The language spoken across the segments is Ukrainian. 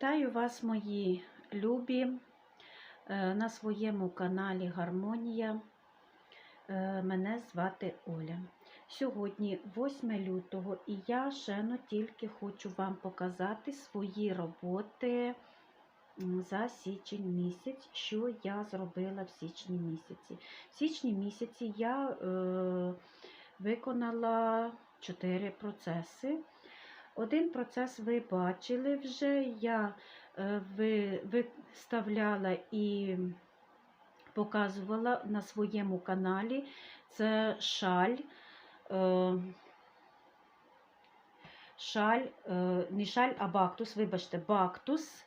Вітаю вас, мої любі, е, на своєму каналі Гармонія. Е, Мене звати Оля. Сьогодні 8 лютого, і я ще ну, тільки хочу вам показати свої роботи за січень місяць, що я зробила в січні місяці. В січні місяці я е, виконала 4 процеси. Один процес ви бачили вже, я е, ви- виставляла і показувала на своєму каналі. Це шаль. е, Шаль, е, не шаль, а бактус, вибачте, бактус.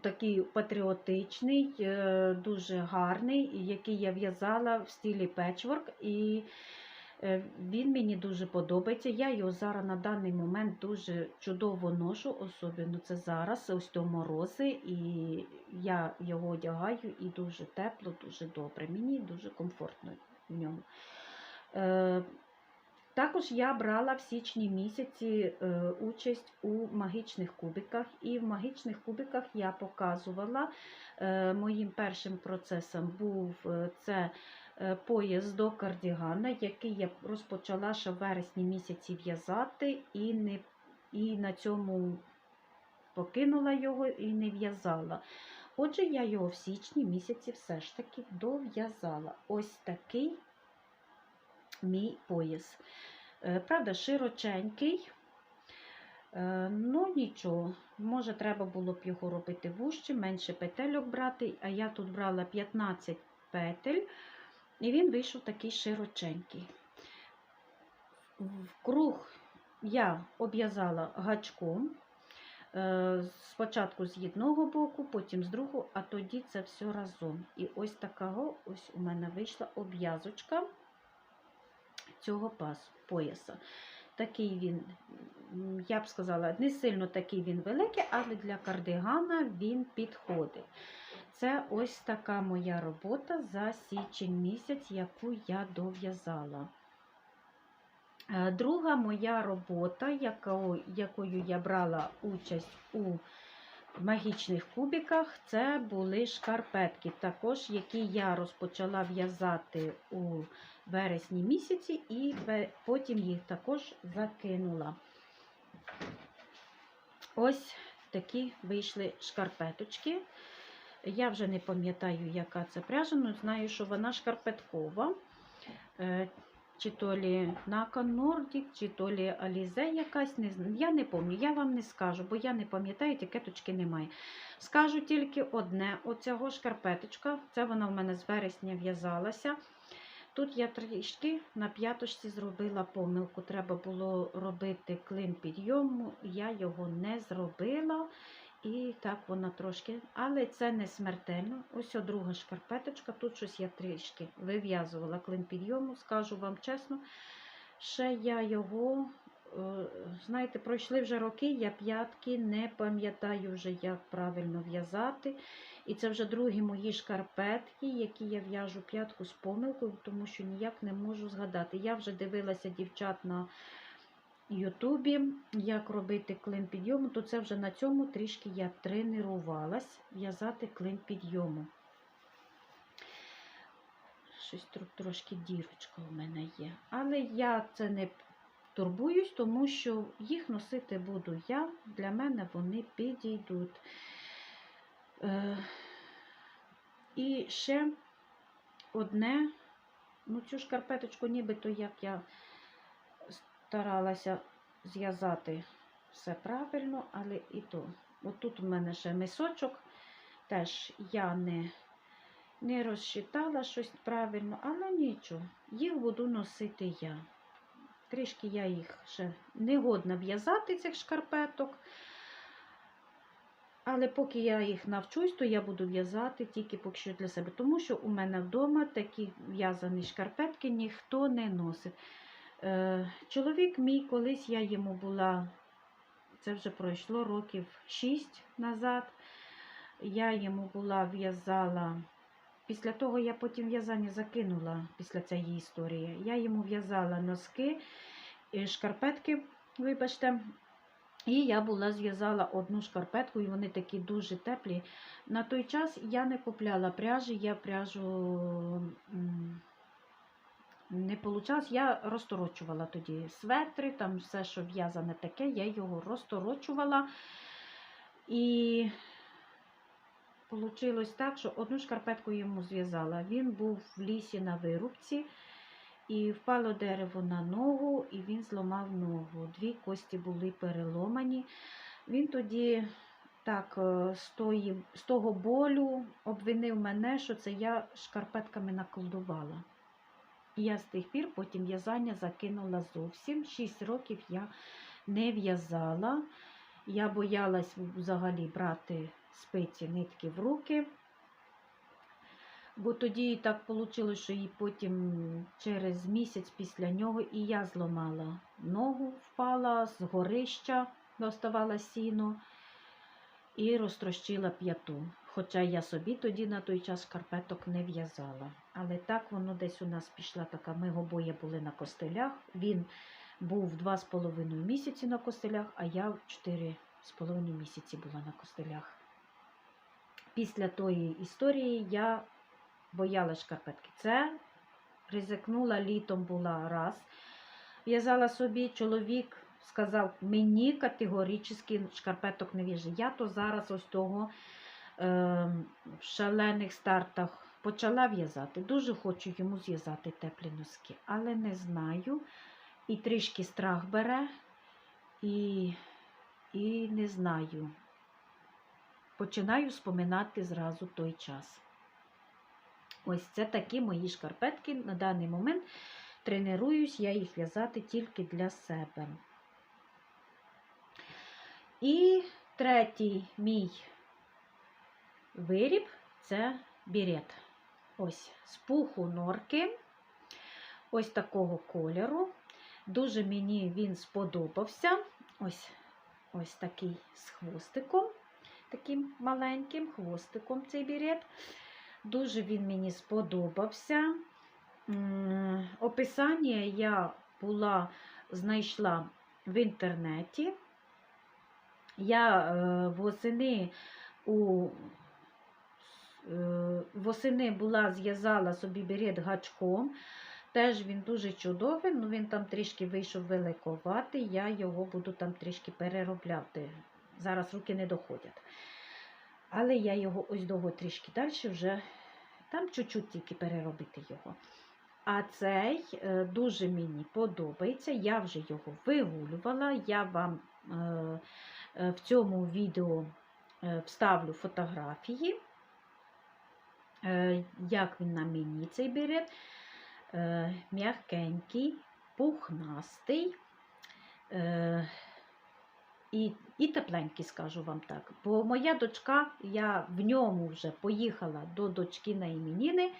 Такий патріотичний, дуже гарний, який я в'язала в стилі печворк. І Він мені дуже подобається. Я його зараз на даний момент дуже чудово ношу, особливо це зараз, ось то морози, і я його одягаю і дуже тепло, дуже добре. Мені дуже комфортно в ньому. Е, також я брала в січні місяці е, участь у магічних кубиках, і в магічних кубиках я показувала е, моїм першим процесом був е, це е, пояс до кардігана, який я розпочала ще в вересні місяці в'язати, і, не, і на цьому покинула його і не в'язала. Отже, я його в січні місяці все ж таки дов'язала. Ось такий мій пояс. Е, Правда, широченький. Е, Ну, нічого, може, треба було б його робити вужче, менше петельок брати, а я тут брала 15 петель, і він вийшов такий широченький. В круг я обв'язала гачком. е, Спочатку з одного боку, потім з другого, а тоді це все разом. І ось такого ось у мене вийшла обв'язочка цього пас, пояса. Такий він, я б сказала, не сильно такий він великий, але для кардигана він підходить. Це ось така моя робота за січень місяць, яку я дов'язала. Е, Друга моя робота, якою, я брала участь у магічних кубиках, це були шкарпетки, також які я розпочала в'язати у вересні місяці, і потім їх також закинула. Ось такі вийшли шкарпеточки. Я вже не пам'ятаю, яка це пряжа, але знаю, що вона шкарпеткова. Е, Чи то лі Нака Нордік, чи то лі Алізе якась, не. Я не пам'ятаю, я вам не скажу, бо я не пам'ятаю, етикеточки немає. Скажу тільки одне: оцього шкарпеточка, це вона в мене з вересня в'язалася. Тут я трішки на п'яточці зробила помилку. Треба було робити клин підйому. Я його не зробила. І так вона трошки, але це не смертельно. Ось друга шкарпеточка. Тут щось я трішки вив'язувала клин підйому, скажу вам чесно. Ще я його, е, знаєте, пройшли вже роки, я п'ятки не пам'ятаю вже, як правильно в'язати. І це вже другі мої шкарпетки, які я в'яжу п'ятку з помилкою, тому що ніяк не можу згадати. Я вже дивилася дівчат на Ютубі, як робити клин підйому, то це вже на цьому трішки я тренувалась в'язати клин підйому. Щось тр- трошки дірочка у мене є. Але я це не турбуюсь, тому що їх носити буду я. Для мене вони підійдуть. Е, і ще одне, ну цю шкарпеточку, нібито як я старалася зв'язати все правильно, але і то. Отут у мене ще мисочок, теж я не, не розчитала щось правильно, але нічого, їх буду носити я. Трішки я їх ще не годна в'язати, цих шкарпеток. Але поки я їх навчусь, то я буду в'язати тільки поки що для себе. Тому що у мене вдома такі в'язані шкарпетки ніхто не носить. Е, чоловік мій, колись я йому була, це вже пройшло років 6 назад. Я йому була в'язала. Після того я потім в'язання закинула після цієї історії. Я йому в'язала носки, е, шкарпетки, вибачте, І я була зв'язала одну шкарпетку, і вони такі дуже теплі. На той час я не купляла пряжі, я пряжу не получалось. Я розторочувала тоді светри, там все, що в'язане таке, я його розторочувала. І Получилось так, що одну шкарпетку йому зв'язала. Він був в лісі на вирубці, і впало дерево на ногу, і він зламав ногу. Дві кості були переломані. Він тоді так е, з, тої, з того болю обвинив мене, що це я шкарпетками наколдувала. Я з тих пір потім в'язання закинула зовсім. Шість років я не в'язала. Я боялась взагалі брати спиці нитки в руки. Бо тоді так вийшло, що і потім через місяць після нього і я зламала ногу, впала з горища, доставала сіно і розтрощила п'яту. Хоча я собі тоді на той час шкарпеток не в'язала. Але так воно десь у нас пішла така. Ми обоє були на костелях. Він був два з половиною місяці на костелях, а я чотири з половиною місяці була на костелях. Після тої історії я боялась шкарпетки. Це ризикнула літом була раз. В'язала собі, чоловік сказав, мені категорично шкарпеток не в'яже. Я то зараз ось того е, в шалених стартах почала в'язати. Дуже хочу йому зв'язати теплі носки, але не знаю. І трішки страх бере, і, і не знаю. Починаю споминати зразу той час. Ось це такі мої шкарпетки. На даний момент тренуюсь я їх в'язати тільки для себе. І третій мій виріб це бірет. Ось з пуху норки, ось такого кольору. Дуже мені він сподобався. Ось ось такий з хвостиком, таким маленьким хвостиком цей бірет. Дуже він мені сподобався. Описання я була, знайшла в інтернеті. Я е, восени у е, восени була зв'язала собі берет гачком. Теж він дуже чудовий, ну він там трішки вийшов великоватий, я його буду там трішки переробляти. Зараз руки не доходять. Але я його ось довго трішки далі вже, там чуть-чуть тільки переробити його. А цей е, дуже мені подобається. Я вже його вигулювала. Я вам в цьому відео е, вставлю фотографії, е, як він на мені цей берет. Е, м'якенький, пухнастий. Е, і і тепленький, скажу вам так. Бо моя дочка, я в ньому вже поїхала до дочки на іменіни,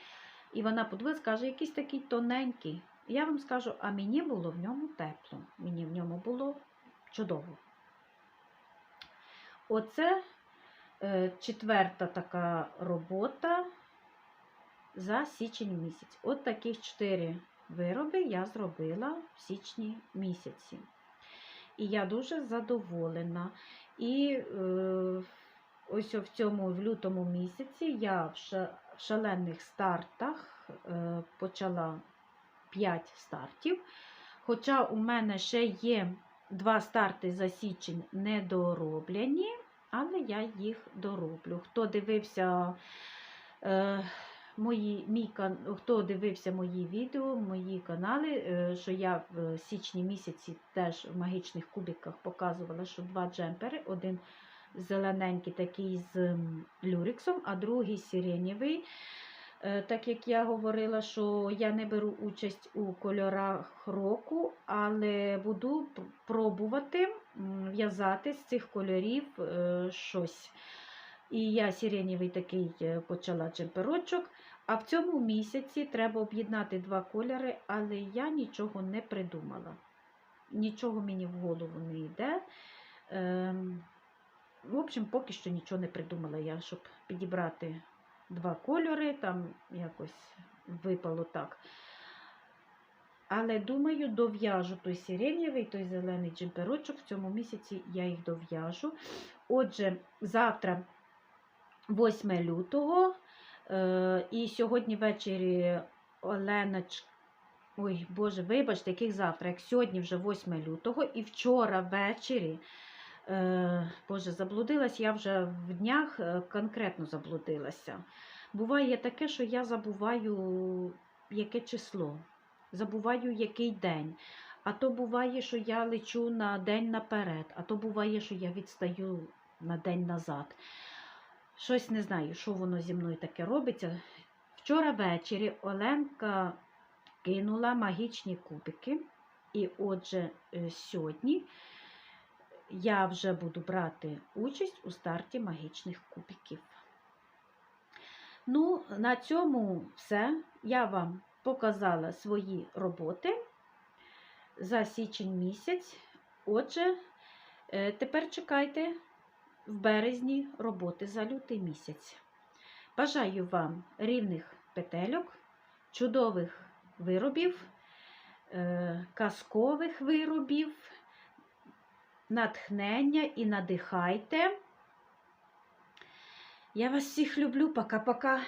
і вона подивилась, каже, якийсь такий тоненький. Я вам скажу, а мені було в ньому тепло. Мені в ньому було чудово. Оце е, четверта така робота за січень місяць. От таких чотири вироби я зробила в січні місяці. І я дуже задоволена. І е, ось в цьому в лютому місяці я в шалених стартах е, почала 5 стартів. Хоча у мене ще є два старти за січень недороблені, але я їх дороблю. Хто дивився е, мої, мій, хто дивився мої відео, мої канали, е, що я в січні місяці теж в магічних кубиках показувала, що два джемпери, один зелененький такий з люрексом, а другий сиренєвий. Е, так як я говорила, що я не беру участь у кольорах року, але буду пробувати в'язати з цих кольорів е, щось. І я сиренєвий такий почала чемперочок. А в цьому місяці треба об'єднати два кольори, але я нічого не придумала. Нічого мені в голову не йде. Ем, в общем, поки що нічого не придумала я, щоб підібрати два кольори, там якось випало так. Але думаю, дов'яжу той сиренєвий, той зелений джемперочок. В цьому місяці я їх дов'яжу. Отже, завтра 8 лютого. Е, і сьогодні ввечері Оленоч... Ой, Боже, вибачте, яких завтра, як сьогодні вже 8 лютого, і вчора ввечері, Боже, заблудилась, я вже в днях е, конкретно заблудилася. Буває таке, що я забуваю, яке число, забуваю, який день. А то буває, що я лечу на день наперед, а то буває, що я відстаю на день назад. Щось не знаю, що воно зі мною таке робиться. Вчора ввечері Оленка кинула магічні кубики. І отже, е, сьогодні я вже буду брати участь у старті магічних кубиків. Ну, на цьому все. Я вам показала свої роботи за січень місяць. Отже, е, тепер чекайте в березні роботи за лютий місяць. Бажаю вам рівних петельок, чудових виробів, е, казкових виробів, натхнення і надихайте. Я вас всіх люблю. Пока-пока.